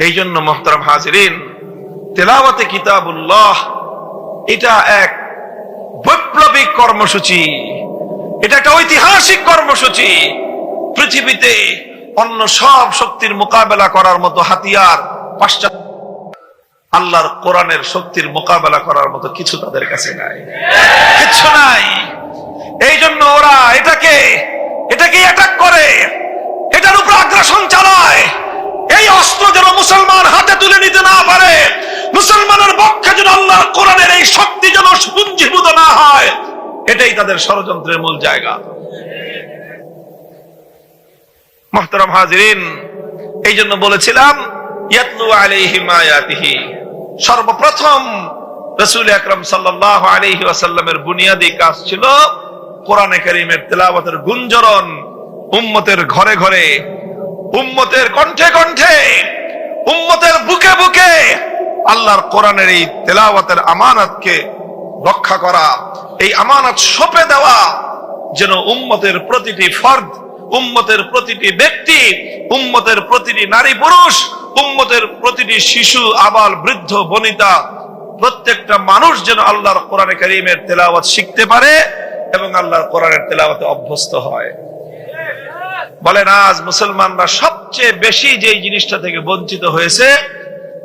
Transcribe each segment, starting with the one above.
এই জন্য মোহতারাম হাজিরিন, তেলাওয়াতে কিতাবুল্লাহ, এটা এক বৈপ্লবিক কর্মসূচি, এটা একটা ঐতিহাসিক কর্মসূচি। পৃথিবীতে অন্য সব শক্তির মোকাবেলা করার মতো হাতিয়ার, পাশ্চাত্য আল্লাহর কোরআনের শক্তির মোকাবেলা করার মতো কিছু তাদের কাছে নাই। কিচ্ছু নাই। এই জন্য ওরা এটাকে এটাকে অ্যাটাক করে। এটার উপর আগ্রাসন চালায়। এই অস্ত্র যেন মুসলমান হাতে তুলে নিতে না পারে, মুসলমানের পক্ষে যেন আল্লাহর কোরআনের এই শক্তি যেন পুঞ্জীভূত না হয়, এটাই তাদের ষড়যন্ত্রের মূল জায়গা। এই জন্য বলেছিলাম সর্বপ্রথম রসুল আকরাম সাল্লাল্লাহু আলাইহি ওয়াসাল্লামের বুনিয়াদি কাজ ছিল কোরআনে কারীমের তেলাবতের গুঞ্জরণ উম্মতের ঘরে ঘরে উম্মতের কণ্ঠে কণ্ঠে, উম্মতের বুকে বুকে আল্লাহর কোরআনের এই তেলাওয়াতের আমানতকে রক্ষা করা, এই আমানত সঁপে দেওয়া, যেন উম্মতের প্রতিটি ফর্দ, উম্মতের প্রতিটি ব্যক্তি, উম্মতের প্রতিটি নারী পুরুষ, উম্মতের প্রতিটি শিশু, আবাল, বৃদ্ধ, বনিতা, প্রত্যেকটা মানুষ যেন আল্লাহর কোরআনে করিমের তেলাওয়াত শিখতে পারে এবং আল্লাহর কোরআনের তেলাওয়াতে অভ্যস্ত হয়। বলেন, আজ মুসলমানরা সবচেয়ে বেশি যেই জিনিসটা থেকে বঞ্চিত হয়েছে,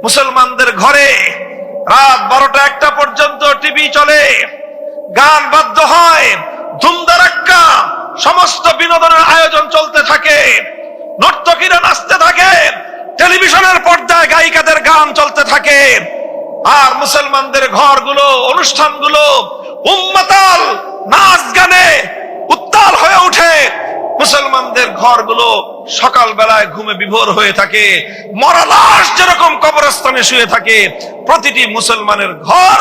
মুসলমানদের ঘরে রাত বারোটা একটা পর্যন্ত টিভি চলে, গান বাধ্য হয়, ধুমধারাক্কা সমস্ত বিনোদনের আয়োজন চলতে থাকে, নর্তকীরা নাচতে থাকে, টেলিভিশনের পর্দায় গায়িকাদের গান চলতে থাকে, আর মুসলমানদের ঘরগুলো, অনুষ্ঠানগুলো উম্মাতাল নাচ গানে উত্তাল হয়ে ওঠে। মুসলমানদের ঘরগুলো সকাল বেলায় ঘুমে বিভোর হয়ে থাকে মরা লাশ যেরকম কবরস্থানে শুয়ে থাকে, প্রতিটি মুসলমানের ঘর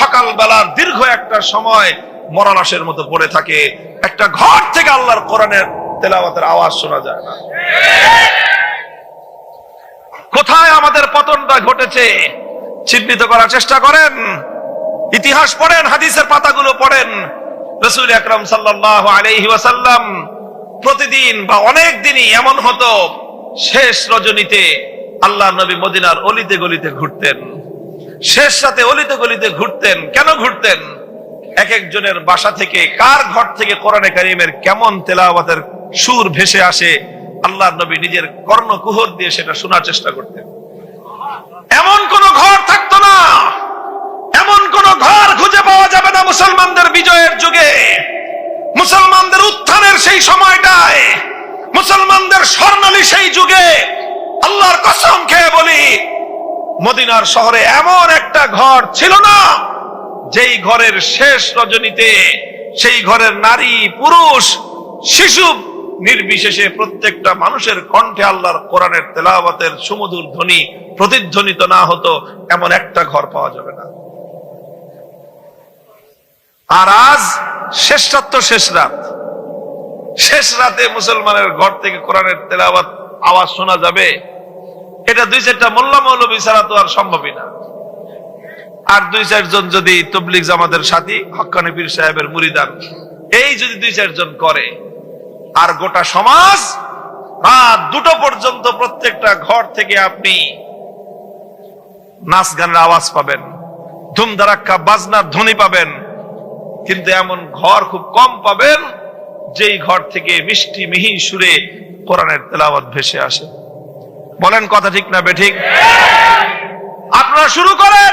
সকাল বেলার দীর্ঘ একটা সময় মরা লাশের মতো পড়ে থাকে। একটা ঘর থেকে আল্লাহর কোরআনের তেলাওয়াতের আওয়াজ শোনা যায় না। কোথায় আমাদের পতনটা ঘটেছে? চিহ্নিত করার চেষ্টা করেন। ইতিহাস পড়েন, হাদিসের পাতাগুলো পড়েন। রসুল আকরম সাল্লাহ আলহি ওয়াসাল্লাম প্রতিদিন বা অনেক দিনই এমন হতো, শেষ রজনীতে আল্লাহ নবী মদিনার অলিতে গলিতে ঘুরতেন। শেষ রাতে অলিতে গলিতে ঘুরতেন। কেন ঘুরতেন? এক একজনের বাসা থেকে, কার ঘর থেকে কোরআনে কারিমের কেমন তেলাওয়াতের সুর ভেসে আসে, আল্লাহ নবী নিজের কর্ণ কুহর দিয়ে সেটা শোনার চেষ্টা করতেন। এমন কোন ঘর থাকতো না এমন কোন ঘর খুঁজে পাওয়া যাবে না মুসলমানদের বিজয়ের যুগে মুসলমানদের উত্থানের সেই সময়টায় মুসলমানদের স্বর্ণালী সেই যুগে আল্লাহর কসম খেয়ে বলি, মদিনার শহরে এমন একটা ঘর ছিল না, যেই ঘরের শেষ রজনীতে সেই ঘরের নারী, পুরুষ, শিশু নির্বিশেষে প্রত্যেকটা মানুষের কণ্ঠে আল্লাহর কোরআনের তেলাওয়াতের সুমধুর ধ্বনি প্রতিধ্বনিত না হতো, এমন একটা ঘর পাওয়া যাবে না। আর আজ শেষ রাত তো শেষ রাত শেষ রাতে মুসলমানের ঘর থেকে কোরআনের তেলাওয়াত আওয়াজ শোনা যাবে। এটা দুই চারটা মোল্লা মৌলবী ছাড়া তো আর সম্ভবই না। আর দুই চারজন যদি তবলিক জামাতের সাথী হক্কানি পীর সাহেবের মুরিদান, এই যদি দুই চারজন করে, আর গোটা সমাজ রাত দুটো পর্যন্ত প্রত্যেকটা ঘর থেকে আপনি নাচ গানের আওয়াজ পাবেন, ধুমধারাক্কা বাজনার ধ্বনি পাবেন, কিন্তু এমন ঘর খুব কম পাবেন, যেই ঘর থেকে মিষ্টি মিহি সুরে কোরআনের তেলাওয়াত ভেসে আসে। বলেন কথা ঠিক না বেঠিক আপনারা শুরু করেন।